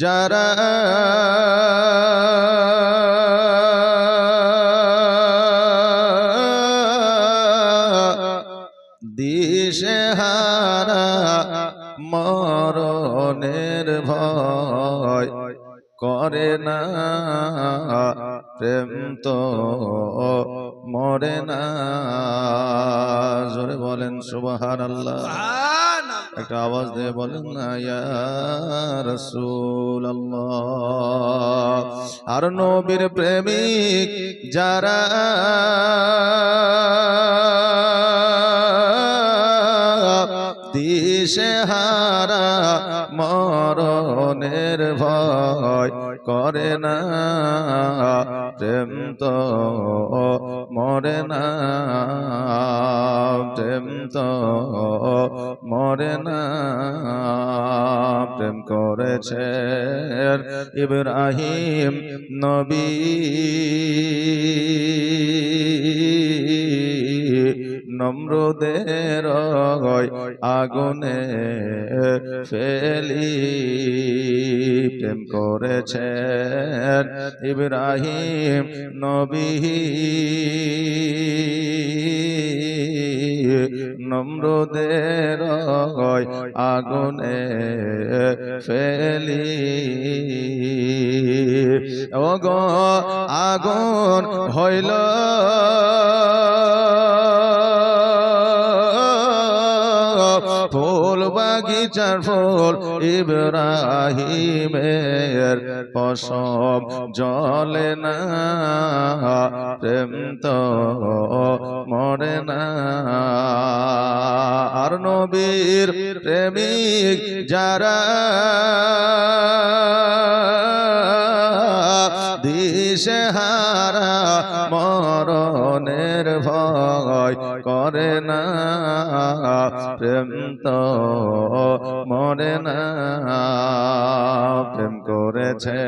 যারা দিশে হারা মরণের ভয় করে না, প্রেম তো মরে না। জোরে বলেন সুবাহান আল্লাহ একটা আওয়াজ দিয়ে বলেন, না আর নবীর প্রেমিক যারা দিশে হারা মরণের ভয় করে না, প্রেম তো মরে না প্রেম তো মরে না প্রেম করেছে ইব্রাহিম নবী। নম্রদের আগুনে ফেলি। প্রেম করেছেন ইব্রাহিম নবী। নম্রদের আগুনে ফেলি। ওগ আগুন হইল। বাগিচার ফুল ইব্রাহিমের পশম জলে না, প্রেম তো মরে না। আর নবীর প্রেমিক যারা দিশে হারা মরণের ভয় করে না। প্রেম তো মরে না। প্রেম করেছে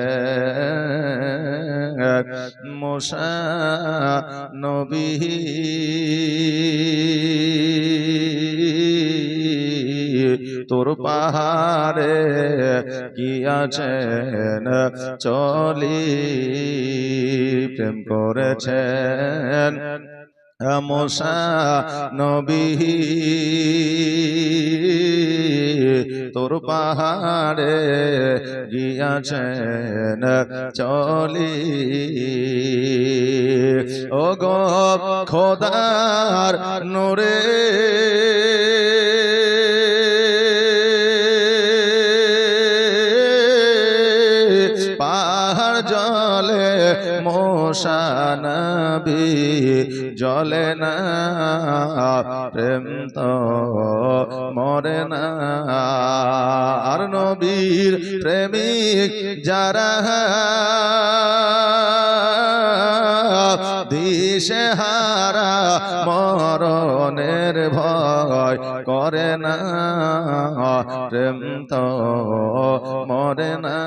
মোশা নবী। তোর পাহাড়ে কি আছেন? চলি, প্রেম করেছেন। মশা নবী, তোর পাহাড়ে গিয়াছেন চলি। ও গো খোদার নোরে মোশানবি জলে না প্রেম তো মরে না। আর নবীর প্রেমিক যারা দিশে হারা মরণের ভয় করে না। প্রেম তো মরে না,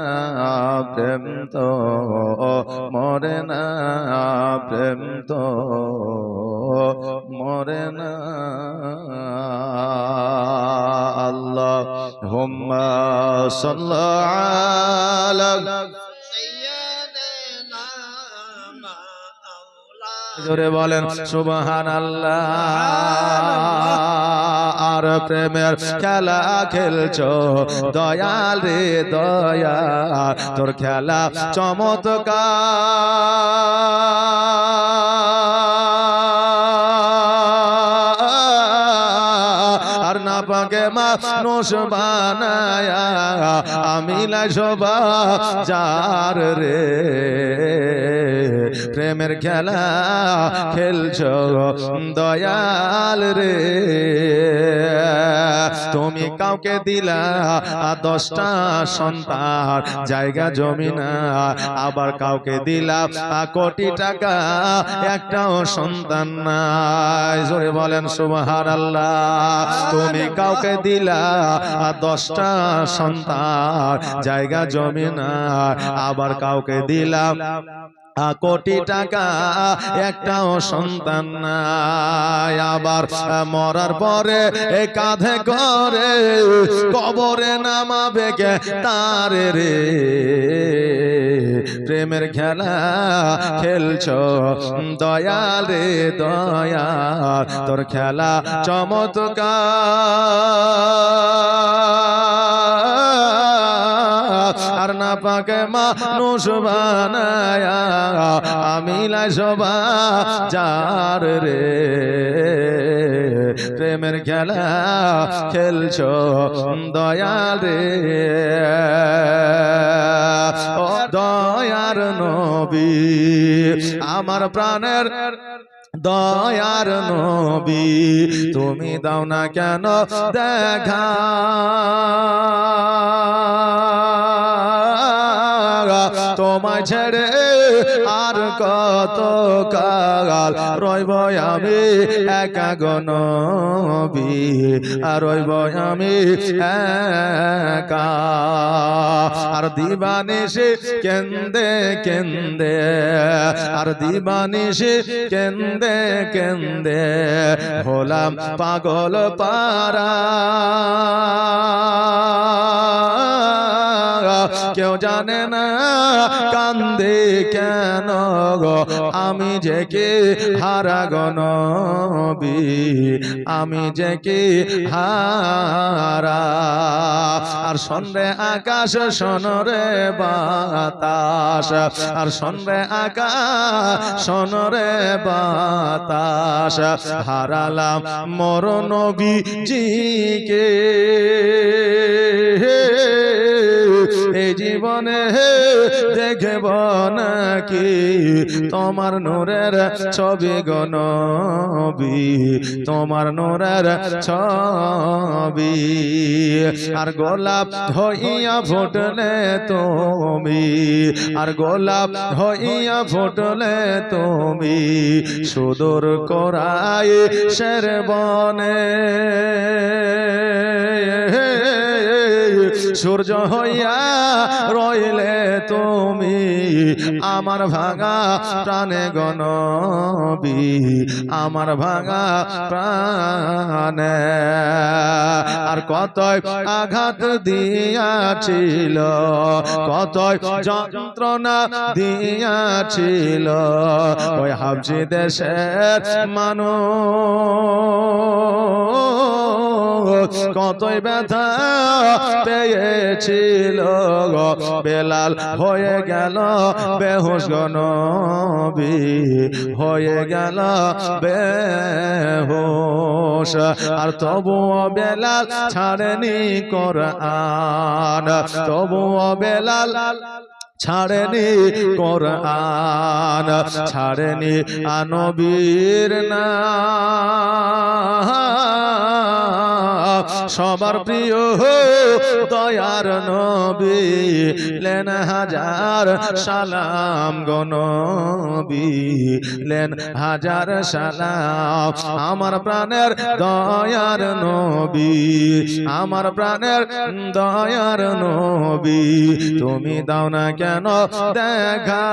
প্রেম তো মরে না, প্রেম তো মরে না। আল্লাহ হুম্মা সাল্লাল্লাহু জোরে বলেন সুবহান আর প্রেমের খেলা খেলছো, দয়াল রে দয়া তোর খেলা চমৎকার। আর না পাকে মানুষ বানায়া, আমি লাইসবা যার রে। প্রেমের খেলা খেলছ দয়াল রে। তুমি কাউকে দিলা দশটা সন্তান, জায়গা জমি না আবার কাউকে দিলা কোটি টাকা, একটাও সন্তান নাই। জোরে বলেন সুবহান আল্লাহ তুমি কাউকে দিলা দশটা সন্তান, জায়গা জমি না আবার কাউকে দিলাম কোটি টাকা, একটাও সন্তান নাই। আবার মরার পরে কাঁধে করে কবরে নামাবে কে তার রে? প্রেমের খেলা খেলছ, দয়াল রে দয়াল, তোর খেলা চমৎকার। আর না পাকে মানুষ বানায়া। আমি লাইসবা যার রে। প্রেমের খেলা খেলছ, দয়াল রে। ও দয়ার নবী, আমার প্রাণের দয়ার নবী, তুমি দাও না কেন দেখা? আর কত কাল রইব আমি একা গনবি আর রইব আমি একা। আর দিবানিসে কেন্দে কেন্দে, আর দিবানিসে কেন্দে কেন্দে, হলাম পাগল পারা কেউ জানে না কান্দে কেন গো? আমি যে কে হারা গনবি আমি যে কে হারা? আর সন্ধ্যে আকাশ সনরে বাতাস। আর সন্ধ্যে আকাশ সনরে বাতাস। হারালাম মর নবী জিকে এই জীবনে দেখব নাকি তোমার নোরের ছবি গনবি তোমার নূরের ছবি। আর গোলাপ হইয়া ফুটলে তুমি, আর গোলাপ হইয়া ফুটলে তুমি, সুদূর করাই শের বনে। সূর্য হইয়া রইলে তুমি আমার ভাঙা প্রাণে গনবি আমার ভাঙা প্রাণে। আর কত আঘাত দিয়াছিল কত যন্ত্রণা দিয়াছিল, ওই হাবজি দেশের মানুষ। কতই ব্যথা পেয়েছিল বেলাল হয়ে গেল, বেহুশ গনবি হয়ে গেল, বেহুশ। আর তবুও বেলাল ছাড়েনি কোরআন। তবুও বেলাল ছাড়েনি কোরআন। ছাড়েনি আনবীর না সবার প্রিয় দয়ার নবী লেন হাজার সালাম গনবী লেন হাজার সালাম। আমার প্রাণের দয়ার নবী আমার প্রাণের দয়ার নবী তুমি দাও না কেন দেখা?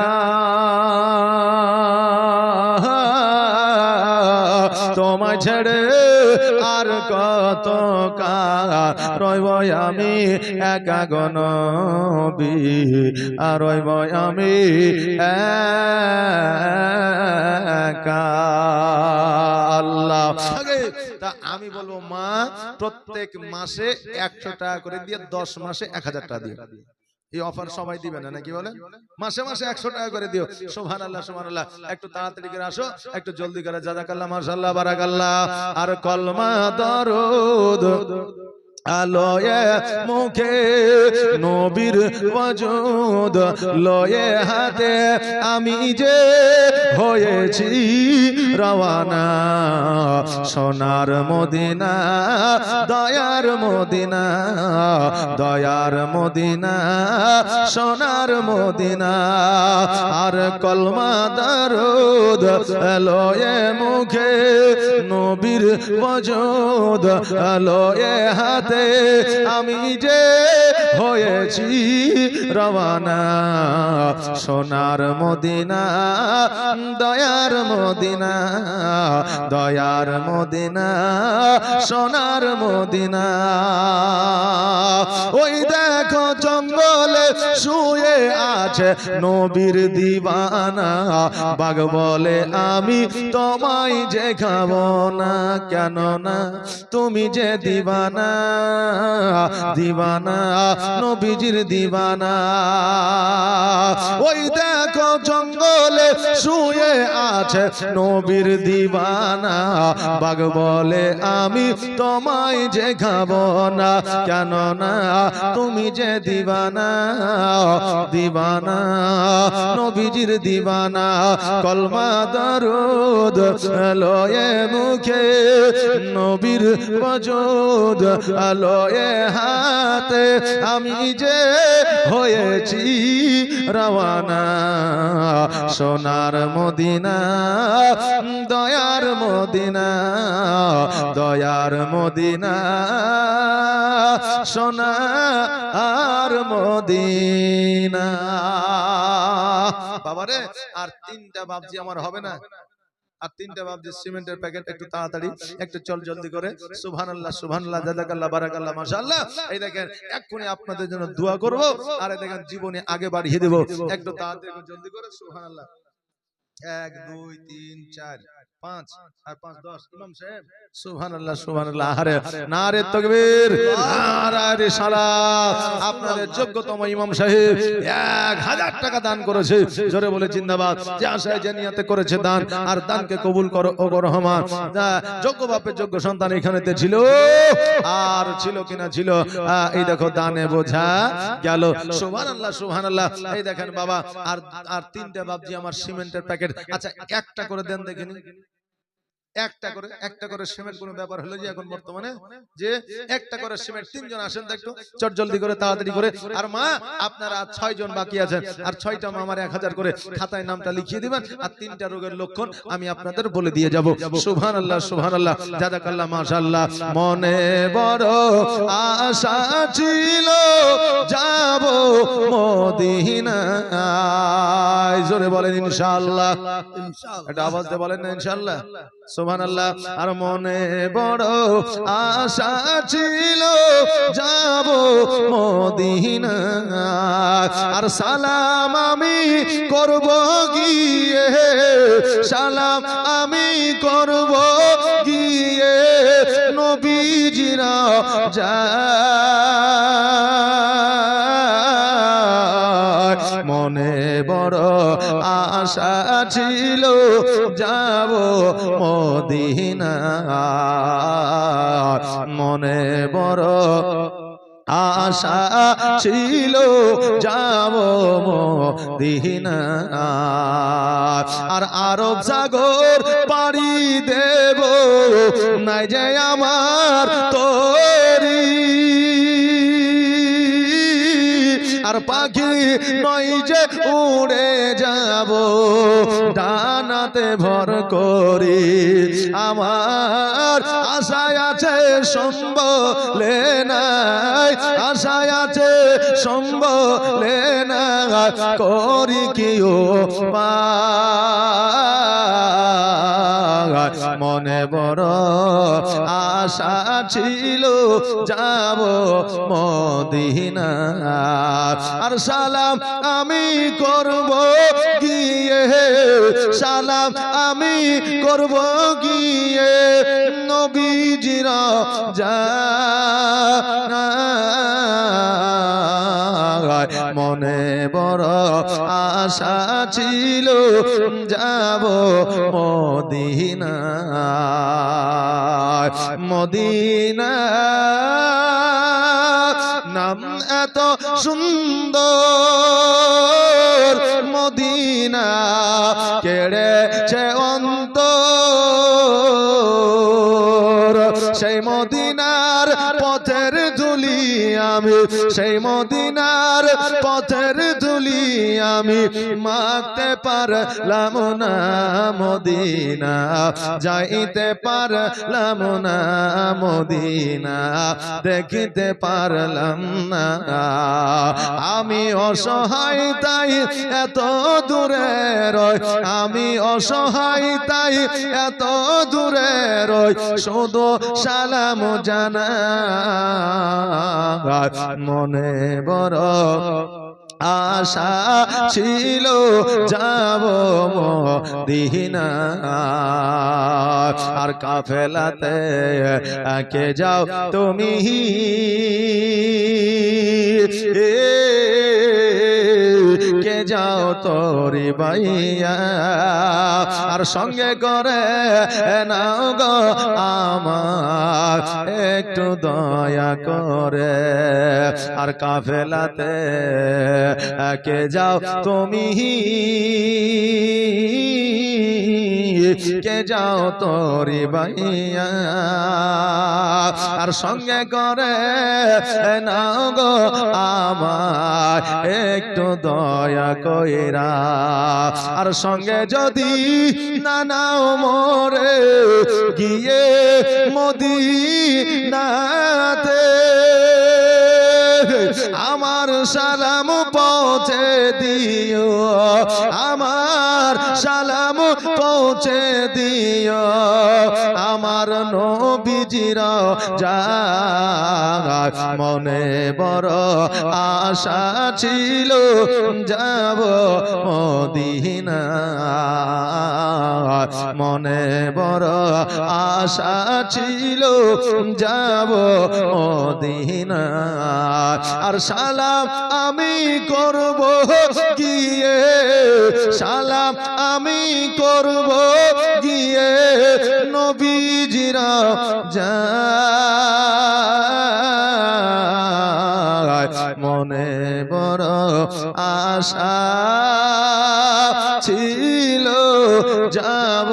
তোমায় ছেড়ে আর কত রইব আমি একা গনবি আর রইব আমি একা। আল্লাহ। তা আমি বলব মা প্রত্যেক মাসে একশো টাকা করে দিয়ে দশ মাসে এক হাজার টাকা দিও এই অফার সবাই দিবে না নাকি বলে? মাসে মাসে একশো টাকা করে দিও। সোহান আল্লাহ সোহান আল্লাহ একটু তাড়াতাড়ি করে আসো একটু জলদি করে জাজাকাল্লাহ মাশাল্লাহ বারাকাল্লাহ। আর কলমা দরুদ আলোয়ে মুখে নবীর ওয়াজুদ লয়ে হাতে আমি যে হয়েছি রওয়ানা সোনার মদিনা, দয়ার মদিনা দয়ার মদিনা, সোনার মদিনা। আর কলমা দারুদ লয়ে মুখে, নবীর ওয়াজুদ লয়ে হাতে। আমি যে হয়েছি রওয়ানা সোনার মদিনা, দয়ার মদিনা দয়ার মদিনা, সোনার মদিনা। ওই দেখো জঙ্গলে শুয়ে আছে নবীর দিবানা। বাঘ বলে, আমি তোমায় যে খাব না কেন না তুমি যে দিবানা দিবানা নবীজির দিবানা। ওই দেখো জঙ্গলে শুয়ে আছে নবীর দিবানা। বাঘ বলে, আমি তোমায় যে খাব না কেন না তুমি যে দিবানা দিবানা, নবীজির দিবানা। কলমা দরুদ লয়ে মুখে, নবীর বজুদ লয়ে হাতে আমি যে হয়েছি রওয়ানা, সোনার মদিনা, দয়ার মদিনা দয়ার মদিনা, সোনার মদিনা। বাবারে, আর তিনটা বাবজি আমার হবে না? আর তিনটা বাবজি সিমেন্টের প্যাকেট একটু তাড়াতাড়ি একটু চল জলদি করে। সুবহানাল্লাহ সুবহানাল্লাহ জাযাকাল্লাহ বারাকাল্লাহ মাশাআল্লাহ। এই দেখেন এক্ষুনি আপনাদের জন্য দোয়া করব আর এই দেখেন জীবনে আগে বাড়িয়ে দেব। একটু তাড়াতাড়ি জলদি করে সুবহানাল্লাহ। এক দুই তিন চার। পাঁচ আর পাঁচ দশ। ইমাম সাহেব সুবহানাল্লাহ সুবহানাল্লাহ আরে নারে তাকবীর। নারে সালাত আপনাদের যোগ্যতম ইমাম সাহেব এক হাজার টাকা দান করেছে। জোরে বলে জিন্দাবাদ। যে আশায় করেছে দান। আর দানকে কবুল করো ও রহমান। যোগ্য বাপের যোগ্য সন্তান এখানেতে ছিল। আর ছিল কিনা ছিল? এই দেখো দানে বোঝা গেল। সুবহানাল্লাহ সুবহানাল্লাহ। এই দেখেন বাবা আর আর তিনটা বাবজি আমার সিমেন্টের প্যাকেট। আচ্ছা একটা করে দেন দেখিনি? একটা করে একটা করে সিমেন্ট কোনো ব্যাপার হলো যে এখন বর্তমানে যে একটা করে সিমেন্ট তিনজন আসেন তো একটু চট জলদি করে তাড়াতাড়ি করে। আর মা আপনারা ছয় জন বাকি আছেন আর ছয়টা মা আমার এক হাজার করে খাতায় নামটা লিখিয়ে দিবেন আর তিনটা রোগের লক্ষণ আমি আপনাদের বলে দিয়ে যাব। সুবহান আল্লাহ সুবহান আল্লাহ জাদাকাল্লাহ মাশাআল্লাহ। মনে বড় আশা ছিল যাব মদিনায়। জোরে বলেন ইনশাআল্লাহ। এটা আওয়াজ দিয়ে বলেন না ইনশাআল্লাহ? সুবহানাল্লাহ। আর মনে বড় আশা ছিল, যাব মদিনা আর সালাম আমি করব গিয়ে, সালাম আমি করব গিয়ে, নবীজিরা যায় মনে বড় আশা ছিল যাব মদিনা মনে বড় আশা ছিল যাব মদিনা আর আরব সাগর পাড়ি দেব, নাই যে আমার তোরি ডানাতে ভর করি। আমার আশায় আছে সম্বলে নাই। আশায় আছে সম্বলে না করি কিও মনে বড় আশা ছিল, যাব মদিনা আর সালাম আমি করব গিয়ে, সালাম আমি করব গিয়ে নবীজিরা যা মনে বড় আশা ছিল যাব মদিনা মদিনা নাম এত সুন্দর। মদিনা কেড়েছে অন্তর। সেই মদিনার পথের ধুলি আমি, সেই মদিনার পথের ধুলি আমি মাখতে পারলাম না মদিনা, যাইতে পারলাম না মদিনা, দেখিতে পারলাম না। আমি অসহায় তাই এত দূরে রয় আমি অসহায় তাই এত দূরে রয় শুধু সালাম জানা। মনে বড় আশা ছিল যাব দিহিনা আর কাফেলাতে কে যাও তুমি। কে যাও তোরি বাইয়া আর সঙ্গে করে নাও গো আমার, একটু দয়া করে। আর কাফেলাতে কে যাও তুমি। কে যাও তোরি বাইয়া আর সঙ্গে করে নাও গো আমার, একটু দয়া কইরা আর সঙ্গে যদি নানা মরে গিয়ে মোদি নাতে আমার সালাম পৌঁছে দিও। আমার সালাম পৌঁছে দিও। আমার নবীজির যা মনে বড় আশা ছিল, যাব মদিনা মনে বড় আশা ছিল যাব মদিনা। আর সালাম আমি করব গিয়ে সালাম আমি করব গিয়ে নবীজিরা যা মনে বড় আশা ছিল যাব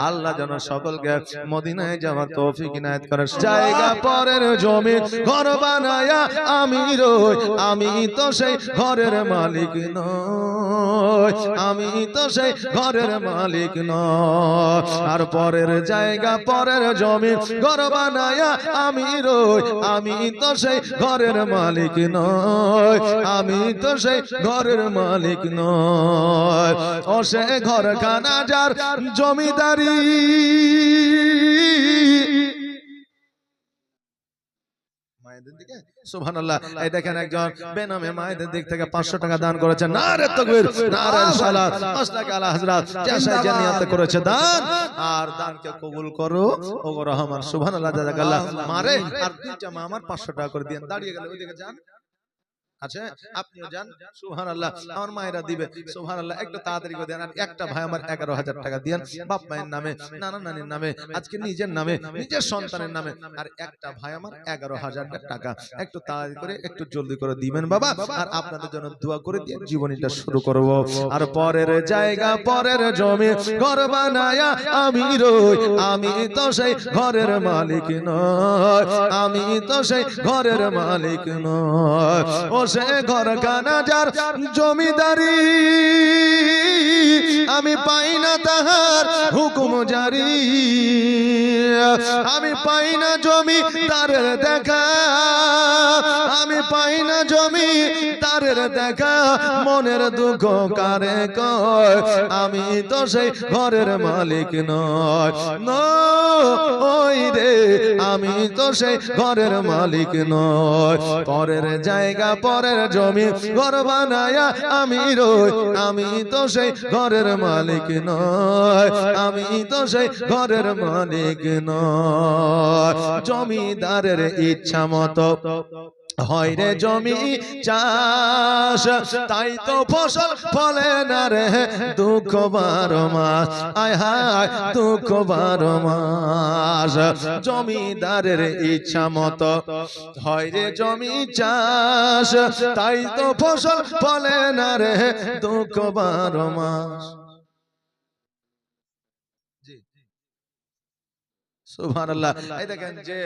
আল্লাহ যেন সকলকে মদিনায় যাওয়ার তৌফিক ইনায়েত করে জায়গা পরের জমি ঘর বানায়া আমি রই আমি তো সেই ঘরের মালিক নই। আমি তো সেই ঘরের মালিক নয় আর পরের জায়গা পরের জমি ঘর বানায়া আমি রই আমি তো সেই ঘরের মালিক নয় আমি তো সেই ঘরের মালিক নয় ও সে ঘর খানা যার জমিদারি মায়েদের দিকে? সুবহানাল্লাহ। এই দেখেন একজন বেনামে মায়েদের দিক থেকে 500 টাকা দান করেছে না রে তাকবীর না রে সালাত মাসলাক আলা হযরত জেসা জানিয়াত করেছে দান। আর দানকে কবুল করো মারে আর আমার 500 টাকা করে দিয়েন দাঁড়িয়ে গেল। ওইদিকে যান। আছে আপনিও যান সুহান আল্লাহ আমার মায়েরা দিবে সুহান আল্লাহ একটু তাড়াতাড়ি করে দেন। আর একটা ভাই আমার এগারো হাজার টাকা দিয়েন বাপ মায়ের নামে নানা নানির নামে আজকে নিজের নামে নিজের সন্তানের নামে আর একটা ভাই আমার এগারো হাজার টাকা। একটু তাড়াতাড়ি করে একটু জলদি করে দিবেন বাবা। আর আপনাদের জন্য দোয়া করে দিয়ে জীবনীটা শুরু করব। আর পরের জায়গা পরের জমি ঘর বানায়া আমি রই আমি তো সেই ঘরের মালিক নয় আমি তো সেই ঘরের মালিক। নয় ও সে ঘর কানা যার জমিদারি। আমি পাই না তাহার হুকুম জারি। আমি পাই না জমি তারের দেখা। আমি পাই না জমি তারের দেখা। মনের দুঃখ কারে কয়? আমি তো সেই ঘরের মালিক নয়। নই রে আমি তো সেই ঘরের মালিক নয়। পরের জায়গা পরের জমি ঘর বানায়া আমি রই। আমি তো সেই ঘরের মালিক নয় আমি তো সেই ঘরের মালিক নয় জমিদারের ইচ্ছা মতো হয় রে জমি চাষ তাই তো ফসল ফলে না রে দুঃখ বারো মাস। আয় হায় দুঃখ বারো মাস। জমিদারের ইচ্ছা মতো হয় রে জমি চাষ তাই তো ফসল ফলে না রে দুঃখ বারো মাস। সুবহানাল্লাহ। এই দেখেন যে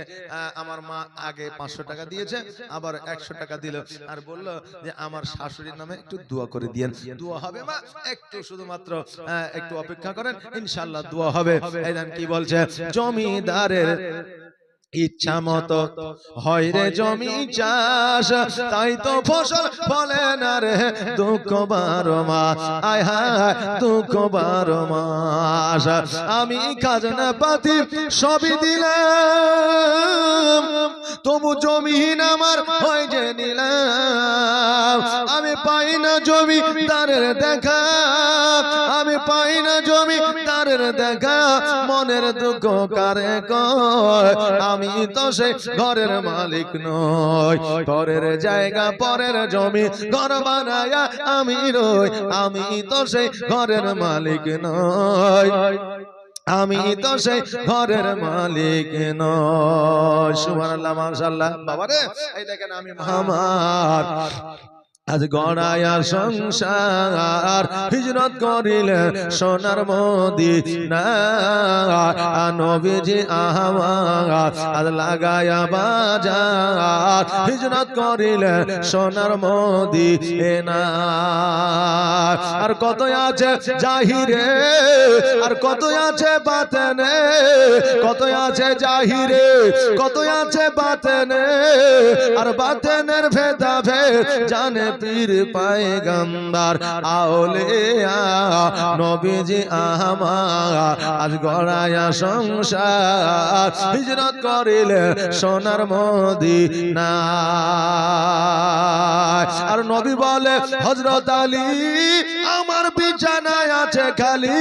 আমার মা আগে পাঁচশো টাকা দিয়েছে আবার একশো টাকা দিল। আর বলল যে আমার শাশুড়ির নামে একটু দোয়া করে দিয়েন। দোয়া হবে মা একটু শুধুমাত্র আহ, একটু অপেক্ষা করেন ইনশাল্লাহ দোয়া হবে। এই কি বলছে জমিদারের ইচ্ছা মতো হয় রে জমি চাষ। তাই তো ফসল ফলে না রে দুঃখ বারো মাস আয় হায় দুঃখ বারো মাস। আমি খাজনা পাতি সবই দিলাম। তবু জমিহীন আমার হয় যে নিলাম। আমি পাই না জমি তারের দেখা। আমি পাই না জমি তারের দেখা। মনের দুঃখ কারে কয়? আমি তো সে ঘরের মালিক নই। পরের জায়গা পরের জমি ঘর বানায়া আমি রই। আমি তো সে ঘরের মালিক নই। আমি তো সেই ঘরের মালিক নয় সুবহানাল্লাহ মাশাআল্লাহ। বাবারে এই দেখেন আমি আমার আজ গড়ায়া সংসার হিজরত করিলে সোনার মোদি না নবীজি আহমার আজ লাগায়া বাজার। হিজরত করিলে সোনার মোদি না আর কত আছে জাহিরে আর কত আছে বাতেনে কত আছে জাহিরে কত আছে বাতেনে। আর বাতেনের ভেদা ভেদ জানে পীর পায়ে গম্বার আওলিয়া নবীজি আহমার আজ গড়ায়া সংসার। হিজরত করিলে সোনার মদিনা আর নবী বলে হজরত আলী, আমার বিছানায় আছে খালি।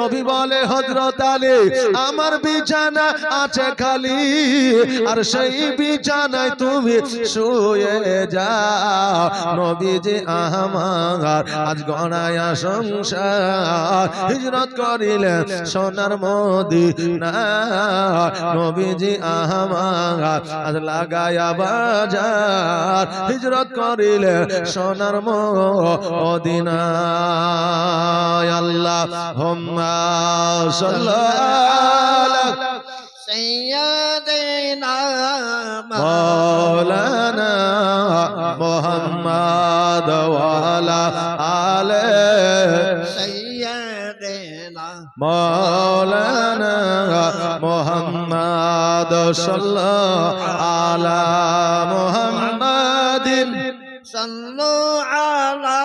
নবী বলে হজরত আলী, আমার বিছানা আছে খালি। আর সেই বিছানায় তুমি শুয়ে যাও। নবীজি আমার আজ গড়ায়া সংসার হিজরত করিলে সোনার মদিনা নবীজি আমার আজ লাগায়া বাজার হিজরত করিলে সোনার মদিনা আল্লাহ হোম্মা সাল্লাল্লাহ سيدنا مولانا محمد صلى على محمد صلوا على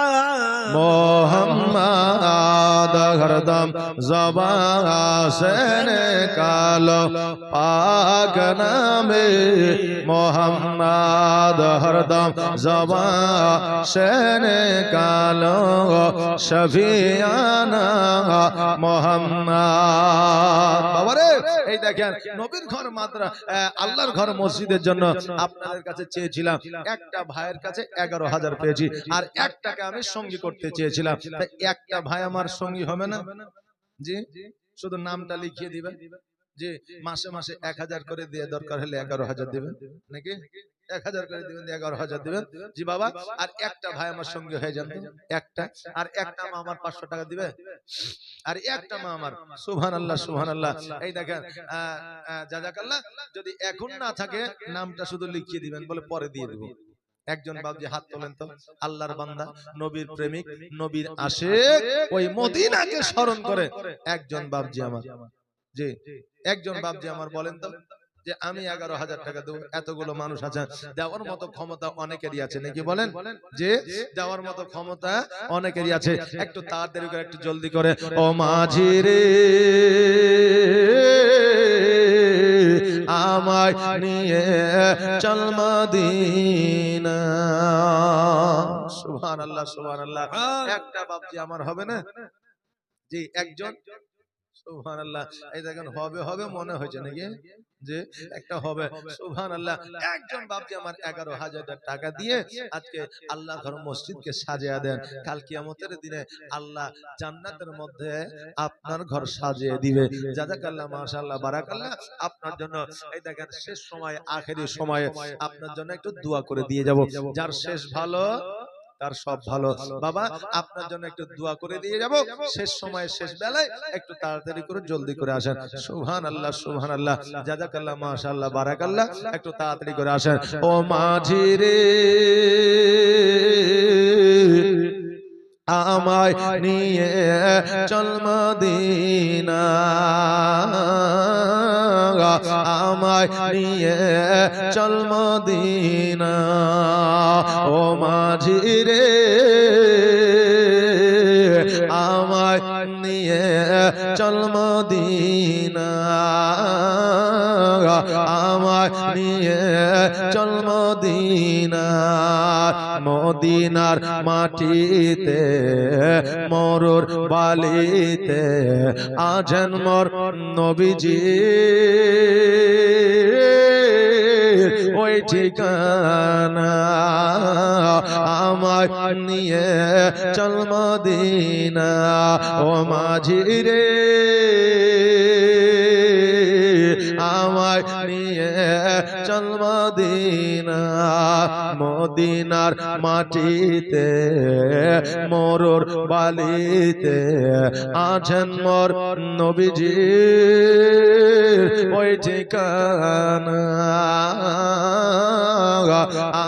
মোহাম্মদ হরদম জবান সে কালো পাক নামে মোহাম্মদ হরদম জবান সে কালো শফিয়ানা মোহাম্মদ। বাবারে, এই দেখেন, নবীর ঘর মাত্র আল্লাহর ঘর মসজিদের জন্য আপনাদের কাছে চেয়েছিলাম। একটা ভাইয়ের কাছে এগারো হাজার পেয়েছি, আর একটাকে আমি সঙ্গী করতে চেয়েছিলাম। একটা ভাই আমার সঙ্গী হবে না? জি, শুধু নামটা লিখিয়ে দিবেন। যে মাসে মাসে এক হাজার করে দিয়ে দরকার হলে এগারো হাজার দিবেন। নাকি? এক হাজার করে দিবেন এগারো হাজার দিবেন। জি বাবা আর একটা ভাই আমার সঙ্গে হয়ে যান একটা। আর একটা মা আমার পাঁচশো টাকা দিবে। আর একটা মা আমার। সুহান আল্লাহ সুহান আল্লাহ এই দেখেন জাজাকাল্লাহ যদি এখন না থাকে নামটা শুধু লিখিয়ে দিবেন বলে পরে দিয়ে দেবো। একজন বাবজি হাত তোলেন তো। আল্লাহর বান্দা নবীর প্রেমিক নবীর আশেক ওই মদিনাকে স্মরণ করে একজন বাবজি আমার জি একজন বাবজি আমার বলেন তো যে আমি এগারো হাজার টাকা দেবো এতগুলো মানুষ আছে দেওয়ার মতো ক্ষমতা অনেকেরই আছে নাকি বলেন? যে দেওয়ার মতো ক্ষমতা অনেকেরই আছে। একটু তাড়াতাড়ি করে একটু জলদি করে ও মাঝি রে আমায় নিয়ে চল মদিনা। সুবহান আল্লাহ সুবহান আল্লাহ একটা বাপজি আমার হবে না? জি একজন? সুবহান আল্লাহ এই দেখেন হবে হবে মনে হয়েছে নাকি? যে একটা হবে সুবহান আল্লাহ একজন বাপজি আমার এগারো হাজার টাকা দিয়ে আজকে আল্লাহ ঘর মসজিদকে সাজিয়ে দেন। কাল কিয়ামতের দিনে আল্লাহ জান্নাতের মধ্যে আপনার ঘর সাজিয়ে দিবে। জাজাকাল্লাহ মাশাআল্লাহ বারাকাল্লাহ। আপনার জন্য এই দেখেন শেষ সময় আখেরি সময়ে আপনার জন্য একটু দোয়া করে দিয়ে যাব। যার শেষ ভালো তার সব ভালো বাবা আপনার জন্য একটু দোয়া করে দিয়ে যাব। শেষ সময়ে শেষ বেলায় একটু তাড়াতাড়ি করে জলদি করে আসেন। সুবহান আল্লাহ সুবহান আল্লাহ জাজাকাল্লাহ মাশাআল্লাহ বারাকাল্লাহ। একটু তাড়াতাড়ি করে আসেন। ও মাঝি রে। আমায় নিয়ে চল মদিনা। আমায় নিয়ে চল মদিনা। ও মাঝি রে আমায় নিয়ে চল মদিনা। আমায় নিয়ে মদিনার মাটিতে, মরুর বালিতে আছেন মর নবীজি। ওই ঠিকানা আমায় নিয়ে চল মদিনা, ও মাঝি রে। আমায় নিয়ে চল মদিনা। মদিনার মাটিতে, মরুর বালিতে আছেন মোর নবীজি। ওই ঠিকানা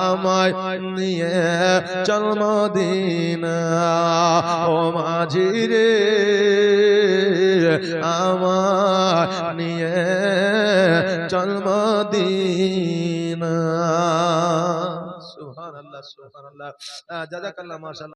আমায় নিয়ে চল মদিনা। ও মাঝি রে, আমায় নিয়ে চল মদিনা সুবহানাল্লাহ সুবহানাল্লাহ। জাযাকাল্লাহ মাশাআল্লাহ।